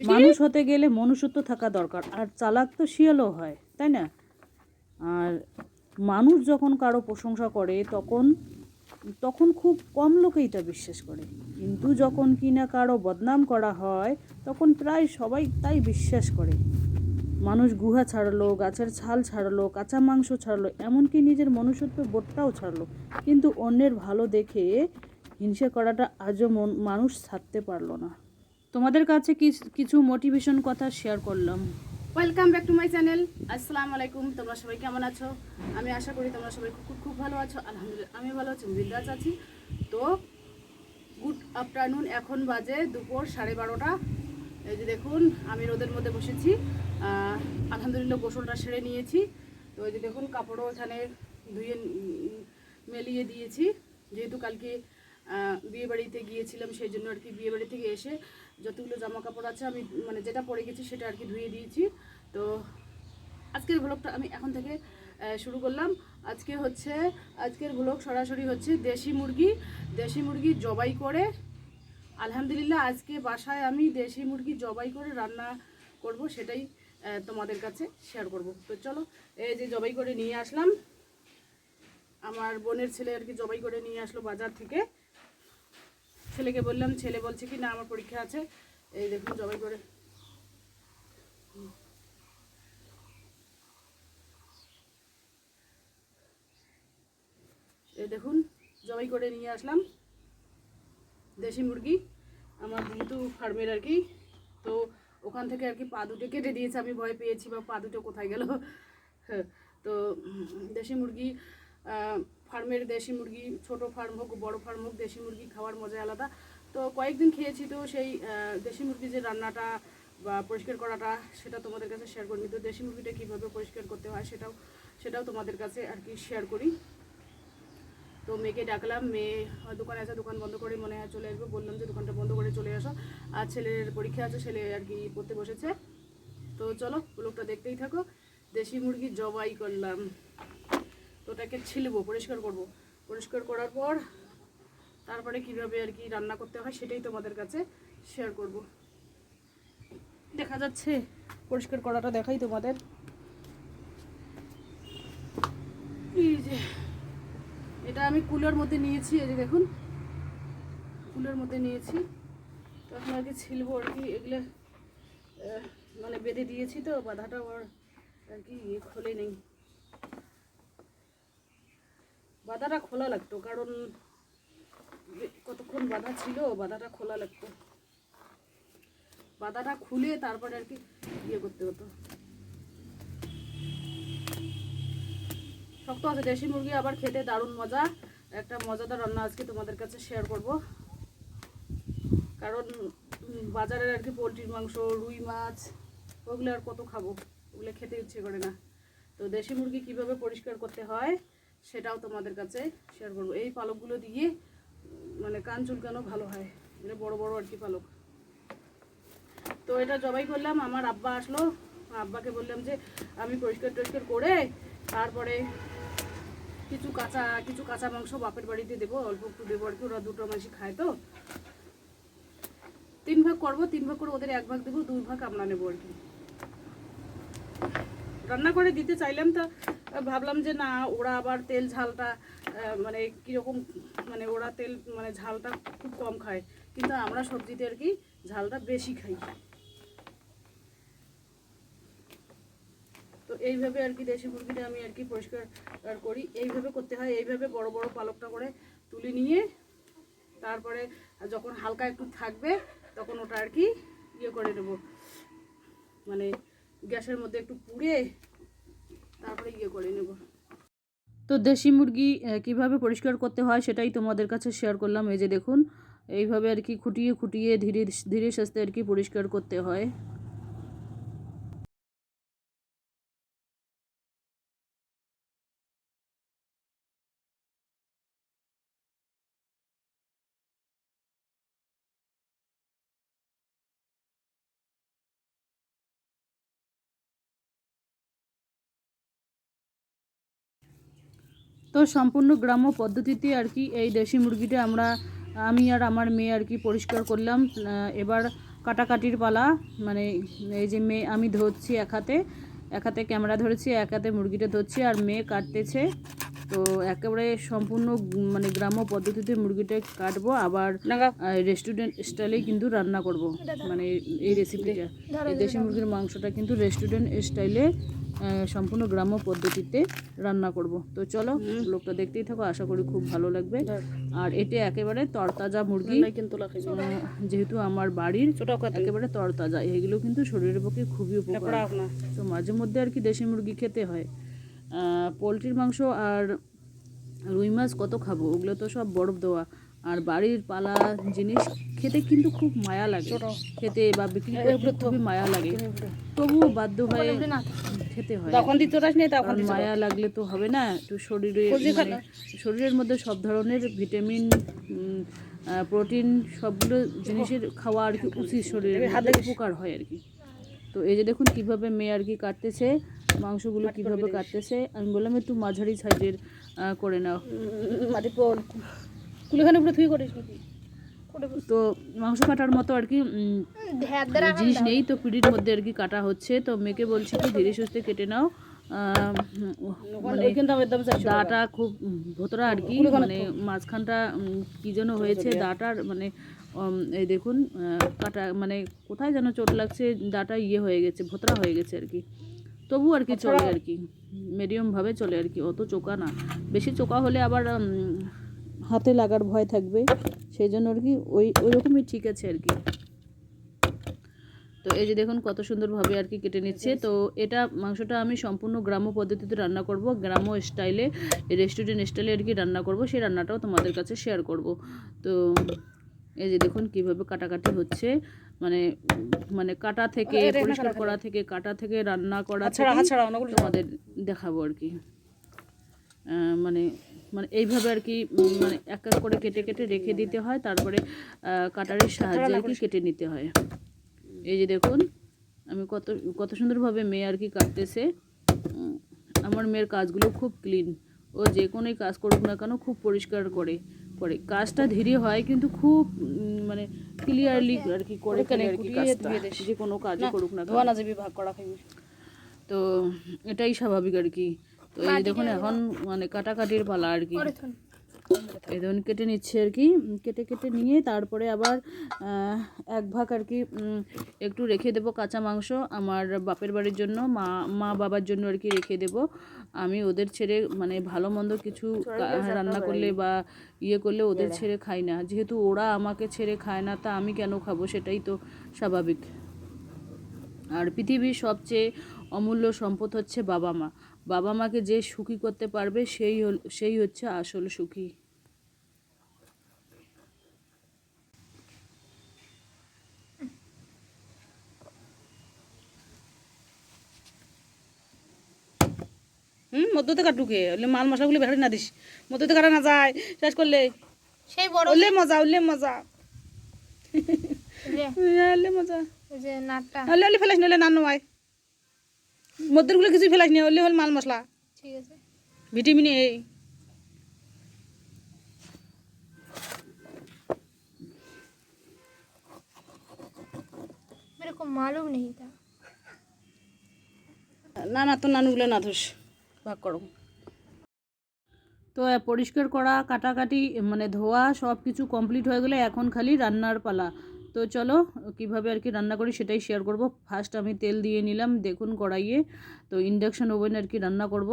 মানুষ হতে গেলে মনুষ্যত্ব থাকা দরকার, আর চালাক তো শিয়ালও হয়, তাই না? আর মানুষ যখন কারও প্রশংসা করে, তখন তখন খুব কম লোকে এটা বিশ্বাস করে। কিন্তু যখন কিনা কারও বদনাম করা হয়, তখন প্রায় সবাই তাই বিশ্বাস করে। মানুষ গুহা ছাড়লো, গাছের ছাল ছাড়লো, কাঁচা মাংস ছাড়লো, এমনকি নিজের মনুষ্যত্ব বোধটাও ছাড়লো। কিন্তু অন্যের ভালো দেখে হিংসা করাটা আজও মন, মানুষ ছাড়তে পারল না। তোমাদের কাছে কিছ- মোটিভেশন কথা শেয়ার করলাম? Welcome back to my channel আসসালামু আলাইকুম তোমরা সবাই কেমন আছো? আমি আশা করি তোমরা সবাই খুব খুব ভালো আছো। আলহামদুলিল্লাহ আমি ভালো আছি বিন্দাস আছি। তো গুড আফটারনুন এখন বাজে দুপুর সাড়ে বারোটা। এই যে দেখুন আমি রোদের মধ্যে বসেছি। আলহামদুলিল্লাহ গোসলটা সেরে নিয়েছি। তো এই যে দেখুন কাপড়ও এখানে ধুয়ে মেলিয়ে দিয়েছি। যেহেতু কালকে আহ, বিয়ে বাড়িতে গিয়েছিলাম সেই জন্য আর কি বিয়ে বাড়ি থেকে এসে যতগুলো জামা কাপড় আছে, আমি মানে যেটা পরে গেছি সেটা আর কি ধুয়ে দিয়েছি। তো আজকের ভ্লগটা আমি এখন থেকে শুরু করলাম। আজকে হচ্ছে, আজকের ভ্লগ সরাসরি হচ্ছে দেশি মুরগি। দেশি মুরগি জবাই করে। আলহামদুলিল্লাহ, আজকে বাসায় আমি দেশি মুরগি জবাই করে রান্না করব, সেটাই তোমাদের কাছে শেয়ার করব। তো চলো, এই যে জবাই করে নিয়ে আসলাম। আমার বোনের ছেলে আর কি জবাই করে নিয়ে আসলো বাজার থেকে। ছেলেকে বললাম ছেলে বলছে কি না আমার পরীক্ষা আছে। এই দেখুন জবাই করে। এই দেখুন জবাই করে নিয়ে আসলাম। দেশি মুরগি আমার যেহেতু ফার্মের আর কি। তো ওখান থেকে আর কি পা দুটো কেটে দিয়েছে আমি ভয় পেয়েছি বা পা দুটো কোথায় গেল। হ্যাঁ, তো দেশি মুরগি ফার্মের দেশি মুরগি, ছোট ফার্ম হোক, বড় ফার্ম হোক, দেশি মুরগি খাওয়ার মজা আলাদা। তো কয়েকদিন খেয়েছি তো সেই দেশি মুরগি যে রান্নাটা বা পরিষ্কার করাটা, সেটা তোমাদের কাছে শেয়ার করিনি। তো দেশি মুরগিটা কীভাবে পরিষ্কার করতে হয় সেটাও সেটাও তোমাদের কাছে আর কি শেয়ার করি। তো মেয়েকে ডাকলাম, মেয়ে দোকানে আছে, দোকান বন্ধ করে মনে হয় চলে আসবে। বললাম যে, দোকানটা বন্ধ করে চলে আসো। আর ছেলের পরীক্ষা আছে, ছেলে আর কি পড়তে বসেছে। তো চলো লোকটা দেখতেই থাকো। দেশি মুরগি জবাই করলাম। তো ওটাকে ছিলবো, পরিষ্কার করব। পরিষ্কার করার পর তারপরে কীভাবে আর কি রান্না করতে হয় সেটাই তোমাদের কাছে শেয়ার করব। দেখা যাচ্ছে, পরিষ্কার করাটা দেখাই তোমাদের। এই যে, এটা আমি কুলোর মধ্যে নিয়েছি, এই যে দেখুন। কুলোর মধ্যে নিয়েছি। তো এখন আর কি ছিলবো আর কি, এগুলো মানে বেঁধে দিয়েছি তো বাধাটা আর কি ইয়ে খোলে নেই। বাধাটা খোলা লাগতো, কারণ কতক্ষণ বাধা ছিল, বাধাটা খোলা লাগতো। বাধাটা খুলে তারপরে আর কি ইয়ে করতে হতো। শক্ত আছে, দেশি মুরগি আবার খেতে দারুণ মজা। একটা মজাদার রান্না আজকে তোমাদের কাছে শেয়ার করব। কারণ বাজারের আর কি পোলট্রির মাংস, রুই মাছ, ওগুলো আর কত খাব? ওগুলো খেতে ইচ্ছে করে না। তো দেশি মুরগি কীভাবে পরিষ্কার করতে হয়? সেটাও তোমাদের কাছে শেয়ার করব। এই পালকগুলো দিয়ে মানে কান চুলকানো ভালো হয়। এটা বড় বড় আর কি পালক। তো এটা জবাই করলাম, আমার আব্বা আসলো। আব্বাকে বললাম যে, আমি পরিষ্কার টরিষ্কার করে তারপরে কিছু কাঁচা কিছু কাঁচা মাংস বাপের বাড়িতে দেবো। অল্প একটু দেবো আর কি, ওরা দুটো মাসি খায় তো। তিন ভাগ করব, তিন ভাগ করে ওদের এক ভাগ দেবো, দুই ভাগ আমরা নেব আর কি। রান্না করে দিতে চাইলাম তো ভাবলাম যে না, ওরা আবার তেল ঝালটা মানে কীরকম মানে ওরা তেল মানে ঝালটা খুব কম খায়, কিন্তু আমরা সবজিতে আর কি ঝালটা বেশি খাই। তো এইভাবে আর কি দেশি মুরগিটা আমি আর কি পরিষ্কার করি, এইভাবে করতে হয়, এইভাবে বড় বড় পালকটা করে তুলে নিয়ে, তারপরে যখন হালকা একটু থাকবে, তখন ওটা আর কি ইয়ে করে নেব মানে গ্যাসের মধ্যে একটু পুড়ে তারপরে ইয়ে করে নেব। তো দেশি মুরগি কীভাবে পরিষ্কার করতে হয় সেটাই তোমাদের কাছে শেয়ার করলাম। এই যে দেখুন, এইভাবে আর কি খুঁটিয়ে খুঁটিয়ে ধীরে ধীরে সাস্তে আর কি পরিষ্কার করতে হয়। তো সম্পূর্ণ গ্রাম্য পদ্ধতিতে আর কি এই দেশি মুরগিটা আমরা আমি আর আমার মেয়ে আর কি পরিষ্কার করলাম। এবার কাটাকাটির পালা মানে এই যে মেয়ে আমি ধরছি এক হাতে এক হাতে ক্যামেরা ধরেছি এক হাতে মুরগিটা ধরছি আর মেয়ে কাটতেছে। তো একেবারে সম্পূর্ণ মানে গ্রাম্য পদ্ধতিতে মুরগিটা কাটবো আবার রেস্টুরেন্ট স্টাইলেই কিন্তু রান্না করব। মানে এই রেসিপিটা দেশি মুরগির মাংসটা কিন্তু রেস্টুরেন্ট স্টাইলে সম্পূর্ণ গ্রাম্য পদ্ধতিতে রান্না করব। তো চলো লোকটা দেখতেই থাকো আশা করি খুব ভালো লাগবে। আর এটা একেবারে তরতাজা মুরগি যেহেতু আমার বাড়ির একেবারে তরতাজা এগুলো কিন্তু শরীরের পক্ষে খুবই উপকার। তো মাঝে মধ্যে আর কি দেশি মুরগি খেতে হয়। আহ, পোলট্রির মাংস আর রুই মাছ কত খাব? ওগুলো তো সব বরফ দেওয়া। আর বাড়ির পালা জিনিস খেতে কিন্তু খুব মায়া লাগে। খেতে বা বিক্রি করতে খুবই মায়া লাগে। তবুও বাধ্য হয়ে খেতে হয়। তখন দিতে তখন মায়া লাগলে তো হবে না। একটু শরীরে মানে শরীরের মধ্যে সব ধরনের ভিটামিন প্রোটিন সবগুলো জিনিসের খাওয়া আর কি উচিত শরীরের উপকার হয় আর কি। তো এই যে দেখুন কীভাবে মেয়ে আর কি কাটতেছে মাংসগুলো কীভাবে কাটতেছে আমি বললাম একটু মাঝারি সাইজের করে নাও। কুলিখানে পুরো থুই করিস নাকি? তো মাংস কাটার মতো আর কি জিনিস নেই তো পিড়ির মধ্যে আর কি কাটা হচ্ছে। তো মেয়েকে বলছি কি ধীরে সুস্থে কেটে নাও। মানে দাটা খুব ভোতরা আর কি মানে মাঝখানটা কি যেন হয়েছে দাটার মানে এই দেখুন কাটা মানে কোথায় যেন চোট লাগছে দাটা ইয়ে হয়ে গেছে ভোতরা হয়ে গেছে আর কি। তবু আর কি চলে আর কি মিডিয়াম ভাবে চলে আর কি অত চোকা না। বেশি চোকা হলে আবার হাতে লাগার ভয় থাকবে সেই জন্য আর কি ওই ওই রকমই ঠিক আছে আর কি। তো এই যে দেখুন কত সুন্দরভাবে আর কি কেটে নিচ্ছে। তো এটা মাংসটা আমি সম্পূর্ণ গ্রাম্য পদ্ধতিতে রান্না করব গ্রাম্য স্টাইলে রেস্টুরেন্ট স্টাইলে আর কি রান্না করব সেই রান্নাটাও তোমাদের কাছে শেয়ার করব। তো এই যে দেখুন কীভাবে কাটাকাটি হচ্ছে মানে মানে কাটা থেকে পরিষ্কার করা থেকে কাটা থেকে রান্না করা অনেকগুলো তোমাদের দেখাবো আর কি। মানে মানে এইভাবে আর কি মানে এক এক করে কেটে কেটে রেখে দিতে হয় তারপরে কাটারের সাহায্যে আর কি কেটে নিতে হয়। এই যে দেখুন আমি কত কত সুন্দরভাবে মেয়ে আর কি কাটতেছে। আমার মেয়ের কাজগুলো খুব ক্লিন ও যে কোনোই কাজ করুক না কেন খুব পরিষ্কার করে করে। কাজটা ধীরে হয় কিন্তু খুব মানে ক্লিয়ারলি আর কি করে আর কি কাজটা যে কোনো কাজই করুক না কেন। ভাগ করা তো এটাই স্বাভাবিক আর কি। তো এই দেখুন এখন মানে কাটাকাটির পালা আর কি। এই ধরুন কেটে নিচ্ছে আর কি কেটে কেটে নিয়ে তারপরে আবার এক ভাগ আর কি একটু রেখে দেবো কাঁচা মাংস। আমার বাপের বাড়ির জন্য মা মা বাবার জন্য আর কি রেখে দেবো। আমি ওদের ছেড়ে মানে ভালো মন্দ কিছু রান্না করলে বা ইয়ে করলে ওদের ছেড়ে খাই না। যেহেতু ওরা আমাকে ছেড়ে খায় না তা আমি কেন খাব? সেটাই তো স্বাভাবিক। আর পৃথিবীর সবচেয়ে অমূল্য সম্পদ হচ্ছে বাবা মা বাবা মাকে যে সুখী করতে পারবে সেই সেই হচ্ছে আসল সুখী। হুম মধ্যতে কাটুকে। ওলে মাল মশলাগুলি বেড়ে না দিস। মধ্যতে কাটা না যায়। শেষ করলে। সেই বড় ওলে মজা ওলে মজা। ওলে মজা। যে নাটটা। ওলে ওলে ফেলাস নিলে না নয় মধ্যেরগুলো কিছু ফেলাস নি ওলে হল মাল মশলা ঠিক আছে ভিটামিন এ मेरे को मालूम नहीं था না না তো নানুগুলো না ধুস ভাগ করো তো আহ, পরিষ্কার করা কাটাকাটি মানে ধোয়া সব কিছু কমপ্লিট হয়ে গেলে এখন খালি রান্নার পালা তো চলো, কীভাবে আর কি রান্না করি সেটাই শেয়ার করব। ফার্স্ট আমি তেল দিয়ে নিলাম, দেখুন কড়াইয়ে। তো ইন্ডাকশান ওভেন আর কি রান্না করব।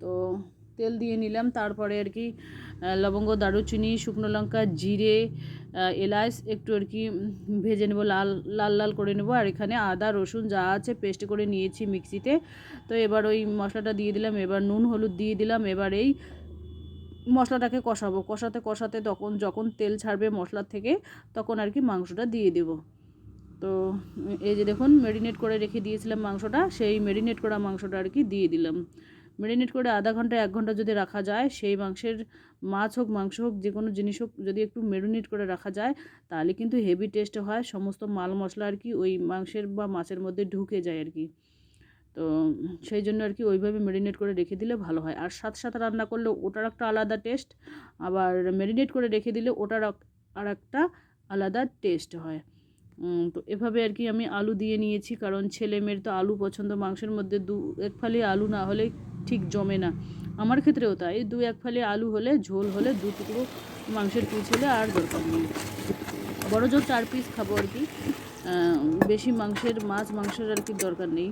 তো তেল দিয়ে নিলাম, তারপরে আর কি লবঙ্গ, দারুচিনি, শুকনো লঙ্কা, জিরে এলাচ, একটু আর কি ভেজে নেব, লাল লাল লাল করে নেব। আর এখানে আদা, রসুন যা আছে পেস্ট করে নিয়েছি মিক্সিতে তো এবার ওই মশলাটা দিয়ে দিলাম, এবার নুন, হলুদ দিয়ে দিলাম। এবার এই মশলাটাকে কষাবো। কষাতে কষাতে তখন যখন তেল ছাড়বে মশলার থেকে, তখন আর কি মাংসটা দিয়ে দেবো। তো এই যে দেখুন মেরিনেট করে রেখে দিয়েছিলাম মাংসটা, সেই মেরিনেট করা মাংসটা আর কি দিয়ে দিলাম। মেরিনেট করে আধা ঘণ্টা, এক ঘণ্টা যদি রাখা যায়, সেই মাংসের মাছ হোক, মাংস হোক, যে কোনো জিনিস হোক, যদি একটু মেরিনেট করে রাখা যায়, তাহলে কিন্তু হেভি টেস্ট হয়, সমস্ত মাল মশলা আর কি ওই মাংসের বা মাছের মধ্যে ঢুকে যায় আর কি। তো সেই জন্য আর কি ওইভাবে মেরিনেট করে রেখে দিলে ভালো হয়। আর সাথে সাথে রান্না করলে ওটার একটা আলাদা টেস্ট আবার মেরিনেট করে রেখে দিলে ওটার আর একটা আলাদা টেস্ট হয়। তো এভাবে আর কি আমি আলু দিয়ে নিয়েছি, কারণ ছেলে মেয়ের তো আলু পছন্দ, মাংসের মধ্যে দু এক ফালি আলু না হলে ঠিক জমে না। আমার ক্ষেত্রেও তাই, দু এক ফালি আলু হলে, ঝোল হলে দু টুকরো মাংসের পিস হলে আর দরকার নেই। বড় জোর চার পিস খাব আর কি। বেশি মাংসের মাছ মাংসের আর কি দরকার নেই।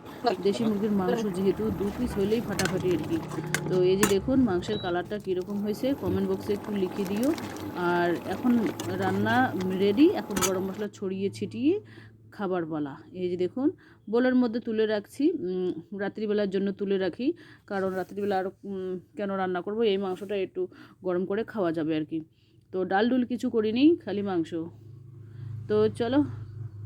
দেশি মুরগির মাংস যেহেতু দু পিস হলেই ফাটাফাটি আর কি। তো এই যে দেখুন মাংসের কালারটা কীরকম হয়েছে কমেন্ট বক্সে একটু লিখে দিও। আর এখন রান্না রেডি এখন গরম মশলা ছড়িয়ে ছিটিয়ে খাবার বলা এই যে দেখুন, বোলের মধ্যে তুলে রাখছি রাত্রিবেলার জন্য তুলে রাখি। কারণ রাত্রিবেলা আর কেন রান্না করব? এই মাংসটা একটু গরম করে খাওয়া যাবে আর কি। তো ডাল ডুল কিছু করিনি, খালি মাংস। তো চলো